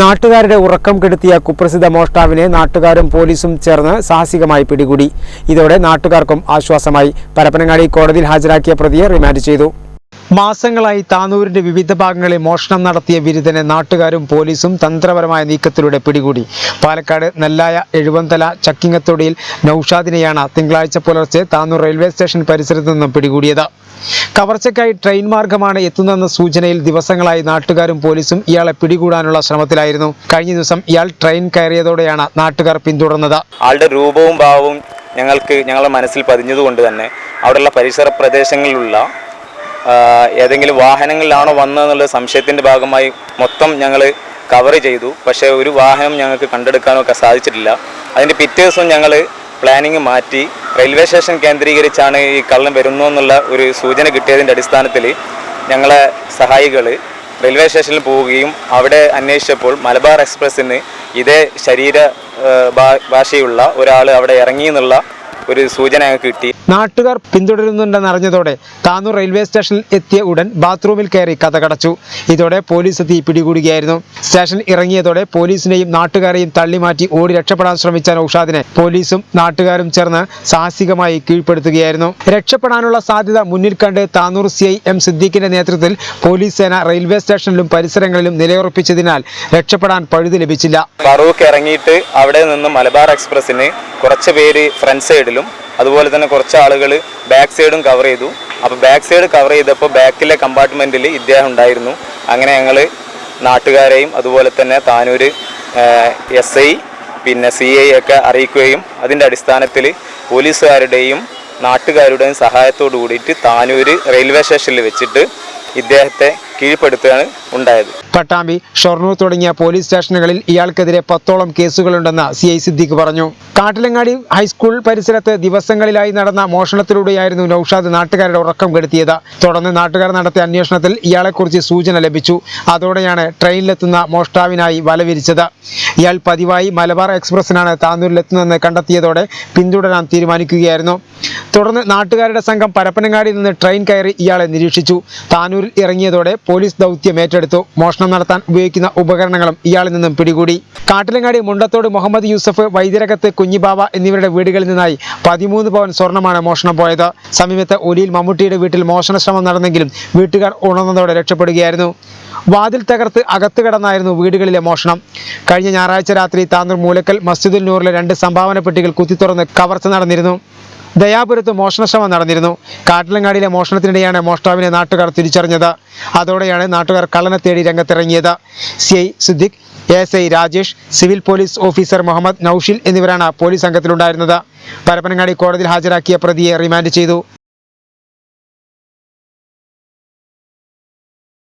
നാട്ടുകാരുടെ ഉറക്കം കെടുത്തിയ കുപ്രസിദ്ധ മോഷ്ടാവിനെ നാട്ടുകാരും പോലീസും ചേർന്ന് സാഹസികമായി പിടികൂടി. ഇതോടെ നാട്ടുകാർക്കും ആശ്വാസമായി. പരപ്പനങ്ങാടി കോടതിയിൽ ഹാജരാക്കിയ പ്രതിയെ റിമാൻഡ് ചെയ്തു. മാസങ്ങളായി താനൂരിന്റെ വിവിധ ഭാഗങ്ങളിൽ മോഷണം നടത്തിയ വിരുദ്ധനെ നാട്ടുകാരും പോലീസും തന്ത്രപരമായ നീക്കത്തിലൂടെ പിടികൂടി. പാലക്കാട് നെല്ലായ എഴുവന്തല ചക്കിങ്ങത്തൊടിയിൽ നൌഷാദിനെയാണ് തിങ്കളാഴ്ച പുലർച്ചെ താനൂർ റെയിൽവേ സ്റ്റേഷൻ പരിസരത്ത് നിന്നും പിടികൂടിയത്. കവർച്ചയ്ക്കായി ട്രെയിൻ മാർഗമാണ് എത്തുന്നതെന്ന സൂചനയിൽ ദിവസങ്ങളായി നാട്ടുകാരും പോലീസും ഇയാളെ പിടികൂടാനുള്ള ശ്രമത്തിലായിരുന്നു. കഴിഞ്ഞ ദിവസം ഇയാൾ ട്രെയിൻ കയറിയതോടെയാണ് നാട്ടുകാർ പിന്തുടർന്നത്. ആളുടെ രൂപവും ഭാവവും ഞങ്ങൾക്ക് ഞങ്ങളുടെ മനസ്സിൽ പതിഞ്ഞതുകൊണ്ട് തന്നെ അവിടെയുള്ള പരിസര പ്രദേശങ്ങളിലുള്ള ഏതെങ്കിലും വാഹനങ്ങളിലാണോ വന്നതെന്നുള്ള സംശയത്തിന്റെ ഭാഗമായി മൊത്തം ഞങ്ങൾ കവർ ചെയ്തു. പക്ഷേ ഒരു വാഹനം ഞങ്ങൾക്ക് കണ്ടെടുക്കാനൊക്കെ സാധിച്ചിട്ടില്ല. അതിന്റെ പിറ്റേ ദിവസം ഞങ്ങൾ പ്ലാനിങ് മാറ്റി റെയിൽവേ സ്റ്റേഷൻ കേന്ദ്രീകരിച്ചാണ് ഈ കള്ളം വരുന്നു എന്നുള്ള ഒരു സൂചന കിട്ടിയതിന്റെ അടിസ്ഥാനത്തിൽ ഞങ്ങളെ സഹായികൾ റെയിൽവേ സ്റ്റേഷനിൽ പോവുകയും അവിടെ അന്വേഷിച്ചപ്പോൾ മലബാർ എക്സ്പ്രസ്സിന് ഇതേ ശരീര ഭാഷയുള്ള ഒരാൾ അവിടെ ഇറങ്ങി എന്നുള്ള ഒരു സൂചന കിട്ടി. നാട്ടുകാർ പിന്തുടരുന്നുണ്ടെന്ന് അറിഞ്ഞതോടെ താനൂർ റെയിൽവേ സ്റ്റേഷനിൽ എത്തിയ ഉടൻ ബാത്റൂമിൽ കയറി കഥകടച്ചു ഇതോടെ പോലീസ് എത്തി പിടികൂടുകയായിരുന്നു. സ്റ്റേഷൻ ഇറങ്ങിയതോടെ പോലീസിനെയും നാട്ടുകാരെയും തള്ളിമാറ്റി ഓടി രക്ഷപ്പെടാൻ ശ്രമിച്ച നൌഷാദിനെ പോലീസും നാട്ടുകാരും ചേർന്ന് സാഹസികമായി കീഴ്പ്പെടുത്തുകയായിരുന്നു. രക്ഷപ്പെടാനുള്ള സാധ്യത മുന്നിൽ കണ്ട് താനൂർ സി ഐ എം സിദ്ദീഖിന്റെ നേതൃത്വത്തിൽ പോലീസ് സേന റെയിൽവേ സ്റ്റേഷനിലും പരിസരങ്ങളിലും നിലയുറപ്പിച്ചതിനാൽ രക്ഷപ്പെടാൻ പഴുതി ലഭിച്ചില്ല. ഫറൂഖ് ഇറങ്ങിയിട്ട് അവിടെ നിന്ന് മലബാർ എക്സ്പ്രസിന് കുറച്ച് പേര് ഫ്രണ്ട് സൈഡിലും അതുപോലെ തന്നെ കുറച്ച് ആളുകൾ ബാക്ക് സൈഡും കവർ ചെയ്തു. അപ്പോൾ ബാക്ക് സൈഡ് കവർ ചെയ്തപ്പോൾ ബാക്കിലെ കമ്പാർട്ട്മെന്റിൽ ഇദ്ദേഹം ഉണ്ടായിരുന്നു. അങ്ങനെ ഞങ്ങൾ നാട്ടുകാരെയും അതുപോലെ തന്നെ താനൂർ എസ് ഐ പിന്നെ സി ഐ ഒക്കെ അറിയിക്കുകയും അതിന്റെ അടിസ്ഥാനത്തിൽ പോലീസുകാരുടെയും നാട്ടുകാരുടെയും സഹായത്തോടു കൂടിയിട്ട് താനൂർ റെയിൽവേ സ്റ്റേഷനിൽ വെച്ചിട്ട് ഇദ്ദേഹത്തെ കീഴ്പ്പെടുത്തുകയാണ് ഉണ്ടായത്. പട്ടാമ്പി ഷൊർണൂർ തുടങ്ങിയ പോലീസ് സ്റ്റേഷനുകളിൽ ഇയാൾക്കെതിരെ പത്തോളം കേസുകളുണ്ടെന്ന് സി ഐ സിദ്ദിഖ് പറഞ്ഞു. കാട്ടിലങ്ങാടി ഹൈസ്കൂൾ പരിസരത്ത് ദിവസങ്ങളിലായി നടന്ന മോഷണത്തിലൂടെയായിരുന്നു നൌഷാദ് നാട്ടുകാരുടെ ഉറക്കം കെടുത്തിയത്. തുടർന്ന് നാട്ടുകാർ നടത്തിയ അന്വേഷണത്തിൽ ഇയാളെക്കുറിച്ച് സൂചന ലഭിച്ചു. അതോടെയാണ് ട്രെയിനിലെത്തുന്ന മോഷ്ടാവിനായി വലവിരിച്ചത് ഇയാൾ പതിവായി മലബാർ എക്സ്പ്രസിനാണ് താന്നൂരിലെത്തുന്നതെന്ന് കണ്ടെത്തിയതോടെ പിന്തുടരാൻ തീരുമാനിക്കുകയായിരുന്നു. തുടർന്ന് നാട്ടുകാരുടെ സംഘം പരപ്പനങ്ങാടിയിൽ നിന്ന് ട്രെയിൻ കയറി ഇയാളെ നിരീക്ഷിച്ചു. താനൂരിൽ ഇറങ്ങിയതോടെ പോലീസ് ദൗത്യം ഏറ്റെടുത്തു. മോഷണം നടത്താൻ ഉപയോഗിക്കുന്ന ഉപകരണങ്ങളും ഇയാളിൽ നിന്നും പിടികൂടി. കാട്ടിലങ്ങാടി മുണ്ടത്തോട് മുഹമ്മദ് യൂസഫ് വൈദ്യരകത്ത് കുഞ്ഞിബാബ എന്നിവരുടെ വീടുകളിൽ നിന്നായി പതിമൂന്ന് പവൻ സ്വർണമാണ് മോഷണം പോയത്. സമീപത്തെ ഒലിയിൽ മമ്മൂട്ടിയുടെ വീട്ടിൽ മോഷണ ശ്രമം നടന്നെങ്കിലും വീട്ടുകാർ ഉണർന്നതോടെ രക്ഷപ്പെടുകയായിരുന്നു. വാതിൽ തകർത്ത് അകത്ത് കടന്നായിരുന്നു വീടുകളിലെ മോഷണം. കഴിഞ്ഞ ഞായറാഴ്ച രാത്രി താന്നൂർ മൂലക്കൽ മസ്ജിദുൽ നൂറിലെ രണ്ട് സംഭാവന പെട്ടികൾ കുത്തിത്തുറന്ന് കവർച്ച നടന്നിരുന്നു. ദയാപുരത്ത് മോഷണശ്രമം നടന്നിരുന്നു. കാട്ടിലങ്ങാടിയിലെ മോഷണത്തിനിടെയാണ് മോഷ്ടാവിനെ നാട്ടുകാർ തിരിച്ചറിഞ്ഞത്. അതോടെയാണ് നാട്ടുകാർ കള്ളനെ തേടി രംഗത്തിറങ്ങിയത്. C I Siddique S I Rajesh civil police officer Muhammad Naushil എന്നിവരാണ് പോലീസ് സംഘത്തിലുണ്ടായിരുന്നത് പരപ്പനങ്ങാടി കോടതിയിൽ ഹാജരാക്കിയ പ്രതിയെ റിമാൻഡ് ചെയ്തു.